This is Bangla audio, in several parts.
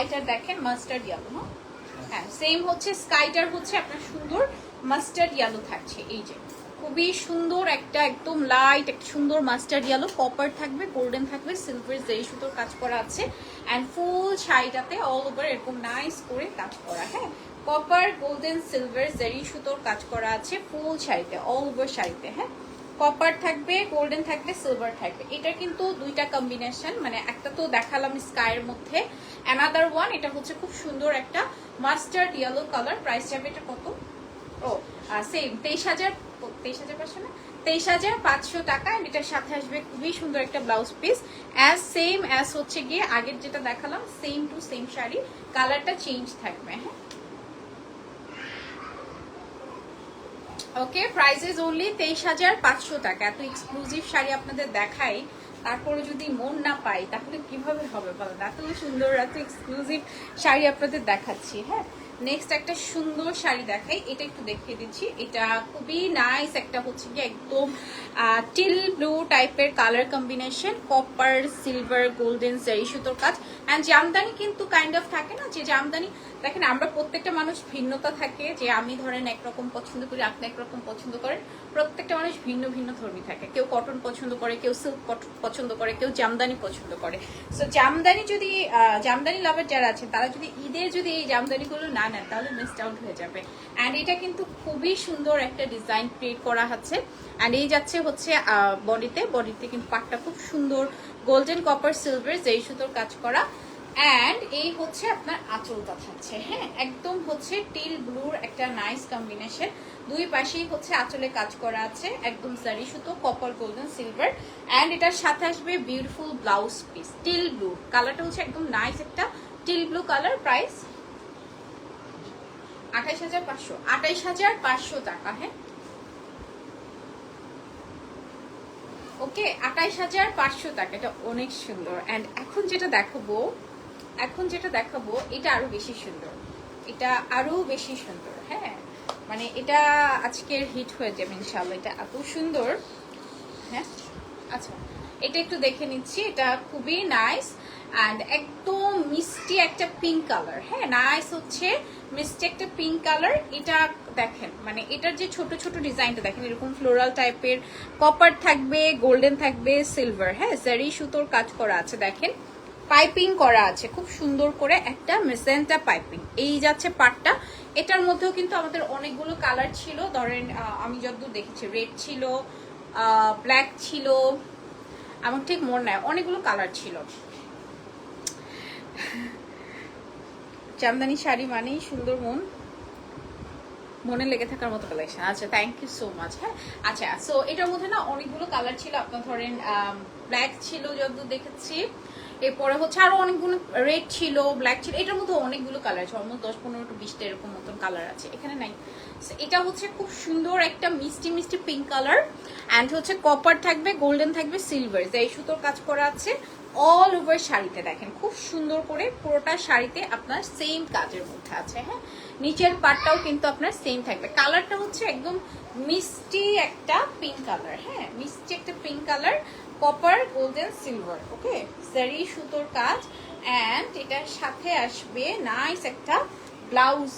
স্কাইটার দেখেন, মাস্টার্ড ইয়েলো হ্যাঁ সেম হচ্ছে, স্কাইটার হচ্ছে আপনার সুন্দর মাস্টার্ড ইয়েলো থাকছে, এই যে। খুবই সুন্দর একটা, একদম লাইট একটা সুন্দর মাস্টার্ড ইয়েলো কপার থাকবে গোল্ডেন থাকবে সিলভার যেই সুতোর কাজ করা আছে অ্যান্ড ফুল শাড়িটাতে অল ওভার এরকম নাইস করে কাজ করা হ্যাঁ? কপার গোল্ডেন সিলভার জেরি সুতোর কাজ করা আছে ফুল শাড়িতে অল ওভার শাড়িতে হ্যাঁ? কপার থাকবে গোল্ডেন থাকবে সিলভার থাকবে। এটা কিন্তু দুইটা কম্বিনেশন মানে একটা তো দেখালাম স্কাইয়ের মধ্যে অ্যানাদার ওয়ান এটা হচ্ছে খুব সুন্দর একটা মাস্টার্ড ইয়েলো কালার প্রাইস যাবে এটা কত? ও সেম তেইশ হাজার তেইশ হাজার পাঁচশো না? তেইশ হাজার পাঁচশো টাকা, and এটার সাথে আসবে খুবই সুন্দর একটা blouse piece as same as হচ্ছে গিয়ে আগের যেটা দেখালাম সেম টু সেম শাড়ি কালারটা চেঞ্জ থাকবে হ্যাঁ? ওকে প্রাইসেস অনলি তেইশ হাজার পাঁচশো টাকা, এত এক্সক্লুসিভ শাড়ি আপনাদের দেখাই। তারপরে যদি মন না পাই তাহলে কীভাবে হবে বলেন এত সুন্দর, এত এক্সক্লুসিভ শাড়ি আপনাদের দেখাচ্ছি হ্যাঁ? নেক্সট একটা সুন্দর শাড়ি দেখাই, এটা একটু দেখিয়ে দিচ্ছি। এটা খুবই নাইস একটা হচ্ছে কি একদম টিল ব্লু টাইপের colour combination copper silver golden zari সুতোর কাজ। অ্যান্ড জামদানি কিন্তু কাইন্ড অফ থাকে না, যে জামদানি, দেখেন আমরা প্রত্যেকটা মানুষ ভিন্নতা থাকে, যে আমি ধরেন একরকম পছন্দ করি, আপনি একরকম পছন্দ করেন, প্রত্যেকটা মানুষ ভিন্ন ভিন্ন ধর্মী থাকে। কেউ কটন পছন্দ করে, কেউ সিল্ক পছন্দ করে, কেউ জামদানি পছন্দ করে। সো জামদানি যদি জামদানি লাভার যারা আছে তারা যদি ঈদের যদি এই জামদানিগুলো না নেন তাহলে মিসড আউট হয়ে যাবে। অ্যান্ড এটা কিন্তু খুবই সুন্দর একটা ডিজাইন ক্রিয়েট করা আছে অ্যান্ড এই যাচ্ছে হচ্ছে বডিতে। বডিতে কিন্তু পাটটা খুব সুন্দর। গোল্ডেন কপার সিলভার যেই সুতোর কাজ করা। অ্যান্ড এই হচ্ছে আপনার আঁচলটা থাকছে হ্যাঁ? একদম হচ্ছে টিল ব্লুর একটা নাইস কম্বিনেশন দুই পাশেই হচ্ছে আঁচলে কাজ করা আছে, একদম সারি সুতো কপার গোল্ডেন সিলভার অ্যান্ড এটার সাথে আসবে beautiful blouse piece teal blue কালারটা হচ্ছে একদম নাইস একটা টিল ব্লু কালার প্রাইস আঠাইশ হাজার পাঁচশো, আঠাইশ হাজার পাঁচশো টাকা হ্যাঁ? ওকে, আঠাইশ হাজার পাঁচশো টাকা, এটা অনেক সুন্দর। অ্যান্ড এখন যেটা দেখাবো, এখন যেটা দেখাবো, এটা আরও বেশি সুন্দর। এটা আরও বেশি সুন্দর হ্যাঁ? মানে এটা আজকের হিট হয়ে যাবে ইনশাল্লাহ এটা এত সুন্দর হ্যাঁ? আচ্ছা। এটা একটু দেখে নিচ্ছি, এটা খুবই নাইস অ্যান্ড একদম মিষ্টি একটা পিঙ্ক কালার হ্যাঁ নাইস হচ্ছে মিষ্টি একটা পিঙ্ক কালার এটা দেখেন মানে এটার যে ছোট ছোট ডিজাইনটা দেখেন, এরকম ফ্লোরাল টাইপের কপার থাকবে গোল্ডেন থাকবে সিলভার হ্যাঁ জারি সুতোর কাজ করা আছে, দেখেন। পাইপিং করা আছে, খুব সুন্দর করে একটা মেসেন্টা পাইপিং এই যাচ্ছে পাটটা। এটার মধ্যেও কিন্তু আমাদের অনেকগুলো কালার ছিল। ধরেন আমি যতদূর দেখেছি রেড ছিল ব্ল্যাক ছিল আমার ঠিক মনে নাই অনেকগুলো কালার ছিল। চামদানি শাড়ি মানেই সুন্দর মন। মনে লেগে থাকার মতো কালেকশন আচ্ছা থ্যাংক ইউ সো মাচ হ্যাঁ? আচ্ছা সো এটার মধ্যে না অনেকগুলো কালার ছিল, আপনার ধরেন ব্ল্যাক ছিল যতদূর দেখেছি। এরপরে হচ্ছে আরও অনেকগুলো রেড ছিল ব্ল্যাক ছিল, এটার মধ্যে অনেকগুলো কালার আছে অলমোস্ট দশ পনেরো টু বিশটা এরকম মতন কালার আছে, এখানে নাই। এটা হচ্ছে খুব সুন্দর একটা মিষ্টি মিষ্টি পিঙ্ক কালার অ্যান্ড হচ্ছে কপার থাকবে গোল্ডেন থাকবে সিলভার যে এই সুতোর কাজ করা আছে অল ওভার শাড়িতে দেখেন, খুব সুন্দর করে পুরোটা শাড়িতে আপনার সেম কাজের মধ্যে আছে হ্যাঁ? নিচের পাটটাও কিন্তু আপনার সেম থাকবে। কালারটা হচ্ছে একদম মিষ্টি একটা পিঙ্ক কালার হ্যাঁ? মিষ্টি একটা pink colour copper golden silver okay zari সুতোর কাজ অ্যান্ড এটার সাথে আসবে নাইস একটা ব্লাউজ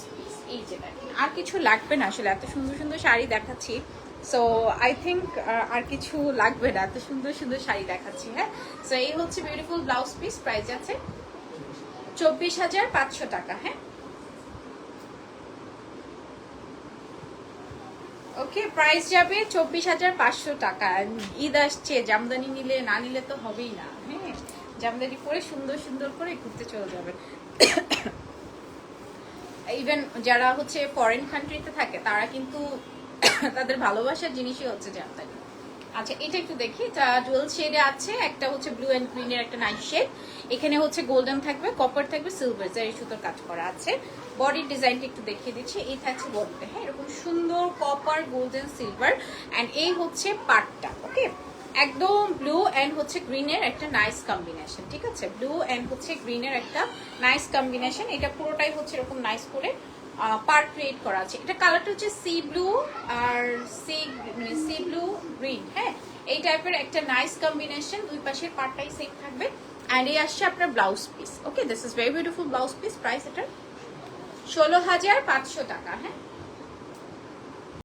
এই যে দেখেন, আর কিছু লাগবে না আসলে, এত সুন্দর সুন্দর শাড়ি দেখাচ্ছি। সো আই থিঙ্ক আর কিছু লাগবে না। এত সুন্দর সুন্দর শাড়ি দেখাচ্ছি হ্যাঁ? সো এই হচ্ছে বিউটিফুল ব্লাউজ পিস প্রাইস আছে চব্বিশ হাজার পাঁচশো টাকা হ্যাঁ? ওকে প্রাইস যাবে চব্বিশ হাজার পাঁচশো টাকা। ঈদ আসছে, জামদানি নিলে, না নিলে তো হবেই না হ্যাঁ? জামদানি পরে সুন্দর সুন্দর করে ঘুরতে চলে যাবেন। ইভেন যারা হচ্ছে ফরেন কান্ট্রিতে থাকে, তারা কিন্তু তাদের ভালোবাসার জিনিসই হচ্ছে জামদানি। আচ্ছা এটা একটু দেখি। এটা জুয়েল শেডে আছে, একটা হচ্ছে ব্লু অ্যান্ড গ্রিনের একটা নাইট শেড এখানে হচ্ছে গোল্ডেন থাকবে কপার থাকবে সিলভার জারি সুতোর কাজ করা আছে। বডির ডিজাইনটা একটু দেখিয়ে দিচ্ছি। এই থাকছে বডিতে হ্যাঁ? এরকম সুন্দর কপার গোল্ডেন সিলভার অ্যান্ড এই হচ্ছে পাটটা ওকে একদম ব্লু অ্যান্ড হচ্ছে গ্রিনের একটা নাইস কম্বিনেশন ঠিক আছে? ব্লু অ্যান্ড হচ্ছে গ্রিনের একটা নাইস কম্বিনেশন এটা পুরোটাই হচ্ছে এরকম নাইস করে পার্ট ক্রিয়েট করা আছে। এটা কালারটা হচ্ছে সি ব্লু আর সি মানে সি ব্লু গ্রিন হ্যাঁ? এই টাইপের একটা নাইস কম্বিনেশন দুই পাশের পার্টটাই সেম থাকবে। অ্যান্ড এই আসছে আপনার blouse piece okay this is very beautiful blouse piece price এটার ষোলো হাজার পাঁচশো টাকা হ্যাঁ?